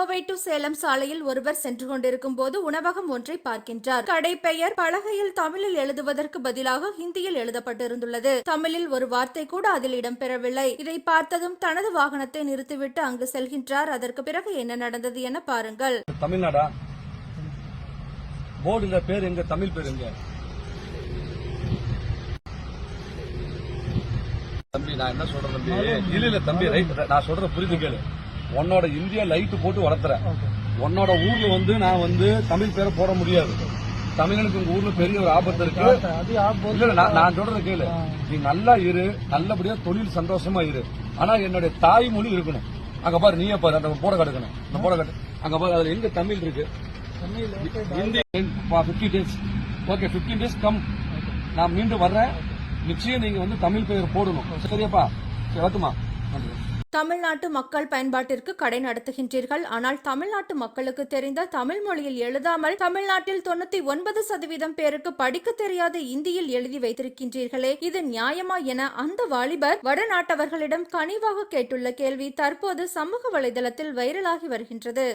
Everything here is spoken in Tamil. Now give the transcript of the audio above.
கோவை டு சேலம் சாலையில் ஒருவர் சென்று கொண்டிருக்கும் போது உணவகம் ஒன்றை பார்க்கின்றார். கடை பெயர் பலகையில் தமிழில் எழுதுவதற்கு பதிலாக ஹிந்தியில் எழுதப்பட்டிருந்துள்ளது. தமிழில் ஒரு வார்த்தை கூட அதில் இடம்பெறவில்லை. இதை பார்த்ததும் தனது வாகனத்தை நிறுத்திவிட்டு அங்கு செல்கின்றார். அதற்கு பிறகு என்ன நடந்தது என பாருங்கள். தமிழ்நாடா? போர்டுல பேர் எங்க? தமிழ் பேர் எங்க? தம்பி நான் என்ன சொல்றேன் தம்பி? இல்ல இல்ல தம்பி ரைட் நான் சொல்ற புரிந்து கேளு. உன்னோட இந்தியா லைட் போட்டு வளர்த்துறேன். உன்னோட ஊர்ல வந்து நான் வந்து தமிழ் பேரை போட முடியாது. தமிழனுக்கு உங்க ஊர்ல பெரிய ஒரு ஆபத்து இருக்கு. நான் சொல்றத கேளு. நீ நல்லா இரு நல்லபடியா தொழில் சந்தோஷமா இரு. ஆனா என்னுடைய தாய்மொழி இருக்கணும். அங்க பாரு நீயே பாரு அந்த போட கட்டுக்கணும் அந்த போட கட்டு அங்க பாரு அதுல எங்க தமிழ் இருக்கு? Fifty days okay fifteen days come நான் மீண்டும் வர்றேன். நிச்சயம் நீங்க வந்து தமிழ் பெயர் போடணும். சரியாப்பா? சரி, வரட்டுமா? நன்றி. தமிழ்நாட்டு மக்கள் பயன்பாட்டிற்கு கடை நடத்துகின்றீர்கள். ஆனால் தமிழ்நாட்டு மக்களுக்கு தெரிந்த தமிழ் மொழியில் எழுதாமல் தமிழ்நாட்டில் தொண்ணூத்தி ஒன்பது சதவீதம் பேருக்கு படிக்க தெரியாத இந்தியில் எழுதி வைத்திருக்கின்றீர்களே. இது நியாயமா என அந்த வாலிபர் வடநாட்டவர்களிடம் கனிவாக கேட்டுள்ள கேள்வி தற்போது சமூக வலைதளத்தில் வைரலாகி வருகின்றது.